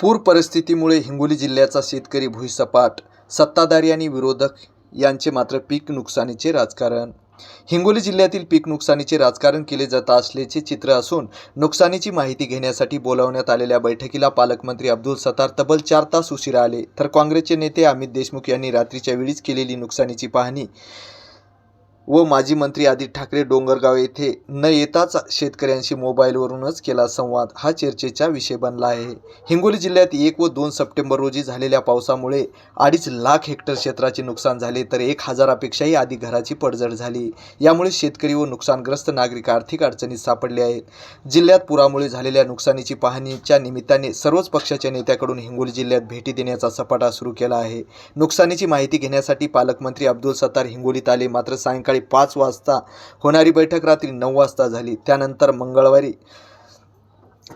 पूर परिस्थितीमुळे हिंगोली जिल्ह्याचा शेतकरी भुईसपाट सत्ताधारी आणि विरोधक यांचे मात्र पीक नुकसानीचे राजकारण. हिंगोली जिल्ह्यातील पीक नुकसानीचे राजकारण केले जात असल्याचे चित्र असून नुकसानीची माहिती घेण्यासाठी बोलावण्यात आलेल्या बैठकीला पालकमंत्री अब्दुल सत्तार तब्बल चार तास उशिरा आले. तर काँग्रेसचे नेते अमित देशमुख यांनी रात्रीच्या वेळीच केलेली नुकसानीची पाहणी व माजी मंत्री आदित्य ठाकरे डोंगरगाव येथे न येताच शेतकऱ्यांशी मोबाईलवरूनच केला संवाद. हा चर्चेचा विषय बनला आहे. हिंगोली जिल्ह्यात एक व दोन सप्टेंबर रोजी झालेल्या पावसामुळे अडीच लाख हेक्टर क्षेत्राचे नुकसान झाले तर एक हजारापेक्षाही आधी घराची पडझड झाली. यामुळे शेतकरी व नुकसानग्रस्त नागरिक आर्थिक अडचणीत सापडले आहेत. जिल्ह्यात पुरामुळे झालेल्या नुकसानीची पाहणीच्या निमित्ताने सर्वच पक्षाच्या नेत्याकडून हिंगोली जिल्ह्यात भेटी देण्याचा सपाटा सुरू केला आहे. नुकसानीची माहिती घेण्यासाठी पालकमंत्री अब्दुल सत्तार हिंगोलीत आले मात्र सायंकाळी सकाळी पाच वाजता होणारी बैठक रात्री नऊ वाजता झाली. त्यानंतर मंगळवारी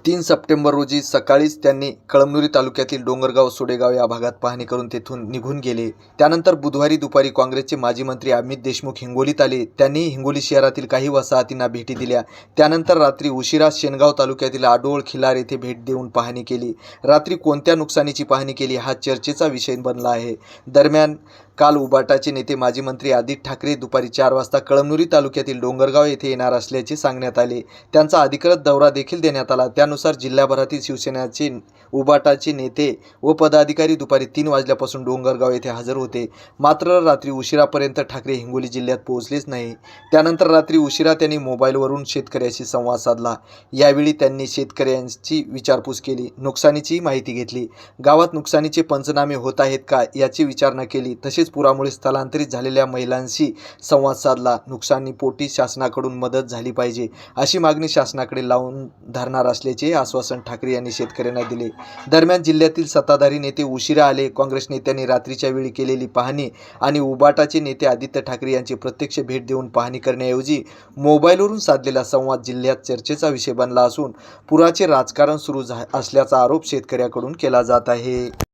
तीन सप्टेंबर रोजी सकाळीच त्यांनी कळमनुरी तालुक्यातील डोंगरगाव सोडेगाव या भागात पाहणी करून तेथून निघून गेले. त्यानंतर बुधवारी दुपारी काँग्रेसचे माजी मंत्री अमित देशमुख हिंगोलीत आले. त्यांनी हिंगोली शहरातील काही वसाहतींना भेटी दिल्या. त्यानंतर रात्री उशिरा शेनगाव तालुक्यातील आडोळ खिलार येथे भेट देऊन पाहणी केली. रात्री कोणत्या नुकसानीची पाहणी केली हा चर्चेचा विषय बनला आहे. दरम्यान काल उबाटाचे नेते माजी मंत्री आदित्य ठाकरे दुपारी चार वाजता कळमनुरी तालुक्यातील डोंगरगाव येथे येणार असल्याचे सांगण्यात आले. त्यांचा अधिकृत दौरा देखील देण्यात आला. त्यानुसार जिल्ह्याभरातील शिवसेनेचे उबाटाचे नेते व पदाधिकारी दुपारी तीन वाजल्यापासून डोंगरगाव येथे हजर होते. मात्र रात्री उशिरापर्यंत ठाकरे हिंगोली जिल्ह्यात पोहोचलेच नाही. त्यानंतर रात्री उशिरा त्यांनी मोबाईलवरून शेतकऱ्याशी संवाद साधला. यावेळी त्यांनी शेतकऱ्यांची विचारपूस केली. नुकसानीची माहिती घेतली. गावात नुकसानीचे पंचनामे होत आहेत का याची विचारणा केली. तसेच पुरामुळे स्थलांतरित झालेल्या महिलांशी संवाद साधला. नुकसानीपोटी शासनाकडून मदत झाली पाहिजे अशी मागणी शासनाकडे लावून धरणार असल्याचे आश्वासन ठाकरे यांनी शेतकऱ्यांना दिले. दरम्यान जिल्ह्यातील सत्ताधारी नेते उशिरा आले. काँग्रेस नेत्यांनी रात्रीच्या वेळी केलेली पाहणी आणि उबाटाचे नेते आदित्य ठाकरे यांची प्रत्यक्ष भेट देऊन पाहणी करण्याऐवजी मोबाईलवरून साधलेला संवाद जिल्ह्यात चर्चेचा विषय बनला असून पुराचे राजकारण सुरू झा असल्याचा आरोप शेतकऱ्याकडून केला जात आहे.